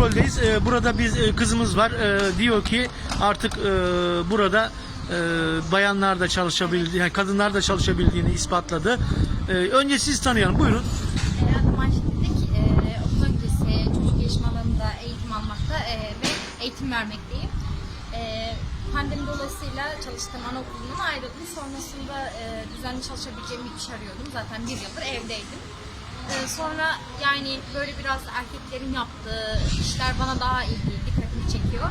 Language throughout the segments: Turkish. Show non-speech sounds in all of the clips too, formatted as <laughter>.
Roldeyiz. Ee, burada biz e, kızımız var. Ee, diyor ki artık e, burada e, bayanlar da çalışabildiğini, yani kadınlar da çalışabildiğini ispatladı. Ee, önce siz tanıyalım. Buyurun. E, Adım Ayşe Didik. E, okul öncesi çocuk gelişim alanında eğitim almakta e, ve eğitim vermekteyim. E, pandemi dolayısıyla çalıştığım anaokulundan ayrıldım. Sonrasında e, düzenli çalışabileceğim bir iş arıyordum. Zaten bir yıldır evdeydim. E, sonra yani böyle biraz erkeklerin yaptığı işler bana daha ilgi, dikkatimi çekiyor.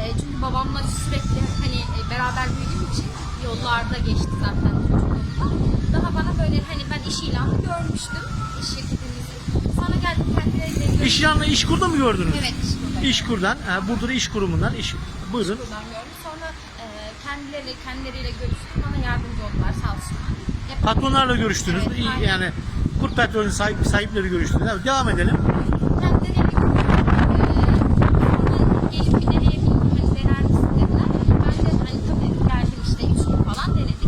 E, çünkü babamla sürekli hani e, beraber büyüdüğüm için yollarda geçti zaten çocukluğumda. Daha bana böyle hani ben iş ilanı görmüştüm iş şirketimizin. Sonra geldim kendileriyle görüştüm. İş ilanı iş kurda mı gördünüz? Evet iş burada. İş kurdan. Ha, Burdur'da iş kurumundan. iş. Buyurun. Buradan gördüm. Sonra e, kendileriyle, kendileriyle görüştüm. Bana yardımcı oldular sağ olsunlar. Patronlarla görüştünüz. Evet, İyi. Yani kurt petrolün sahip, sahipleri görüştünüz. Evet, devam edelim. E, bir deneyebilirim. Hani dener misin dediler. Ben de hani tabii geldim işte üç gün falan denedik.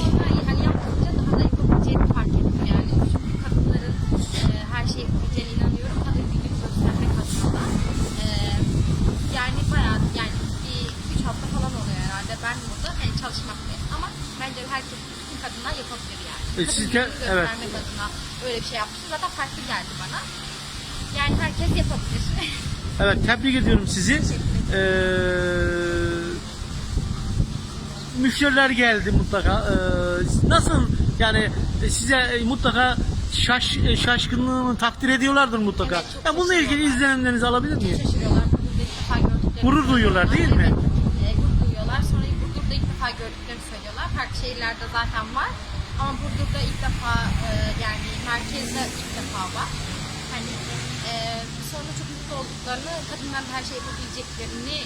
Sonra hani yaptıkça daha da yapabileceğimi fark ettim yani. Çünkü kadınların e, her şeyi yapabileceğine inanıyorum. Kadın gücü göstermek adına da. E, yani bayağı yani bir üç hafta falan oluyor herhalde. Ben burada hani çalışmaktayım. Ama bence herkes kadınlar yapabilir yani. E, Kadın siz de- evet. göstermek adına öyle bir şey yapmıştım. Zaten farklı geldi bana. Yani herkes yapabilir. <laughs> Evet tebrik ediyorum sizi. Ee, müşteriler geldi mutlaka. Ee, nasıl yani size mutlaka şaş, şaşkınlığını takdir ediyorlardır mutlaka. Evet, çok ya bununla ilgili şaşırıyorlar. izlenimlerinizi alabilir miyim? Şaşırıyorlar. Defa Gurur duyuyorlar, değil mi? Evet. E, gurur duyuyorlar. Sonra Burdur'da ilk defa gördüklerini söylüyorlar. Farklı şehirlerde zaten var. Ama Burdur'da ilk defa e, yani merkezde ilk defa var. Hani e, sonra çok mutlu olduklarını, kadınlar her şey yapabileceklerini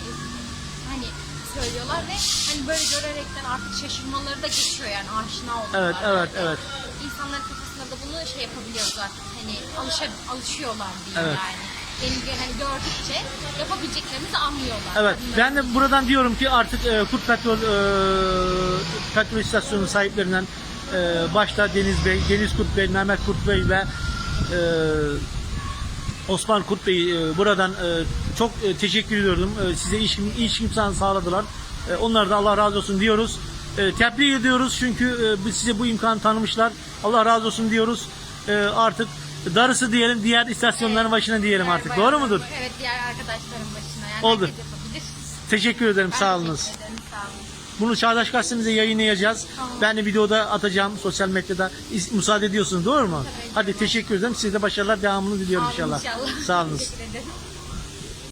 hani söylüyorlar ve hani böyle görerekten artık şaşırmaları da geçiyor yani aşina oluyorlar. Evet, evet, Yani evet. İnsanların kafasında da bunu şey yapabiliyoruz artık. Hani alışa, alışıyorlar diyeyim Evet. yani. Benim hani gördükçe yapabileceklerimizi anlıyorlar. Evet. Ben de buradan diyorum ki artık e, Kurt Petrol e, petrol istasyonu sahiplerinden e, başta Deniz Bey, Deniz Kurt Bey, Mehmet Kurt Bey ve e, Osman Kurt Bey e, buradan e, çok e, teşekkür ediyorum. E, size iş, iş imkanı sağladılar. E, onlara da Allah razı olsun diyoruz. E, tebrik ediyoruz çünkü e, size bu imkanı tanımışlar. Allah razı olsun diyoruz. E, artık darısı diyelim diğer istasyonların başına diyelim Diğer artık. Doğru mudur? Evet diğer arkadaşlarım başına. Yani Oldu. Teşekkür ederim. Ben Sağ teşekkür olunuz. ederim, Sağ olun. Bunu Çağdaş Gazetemize yayınlayacağız. Tamam. Ben de videoda atacağım sosyal medyada. Müsaade ediyorsunuz doğru mu? Tabii. Hadi teşekkür ederim. Size de başarılar devamını diliyorum olun inşallah. inşallah. Sağ ederim.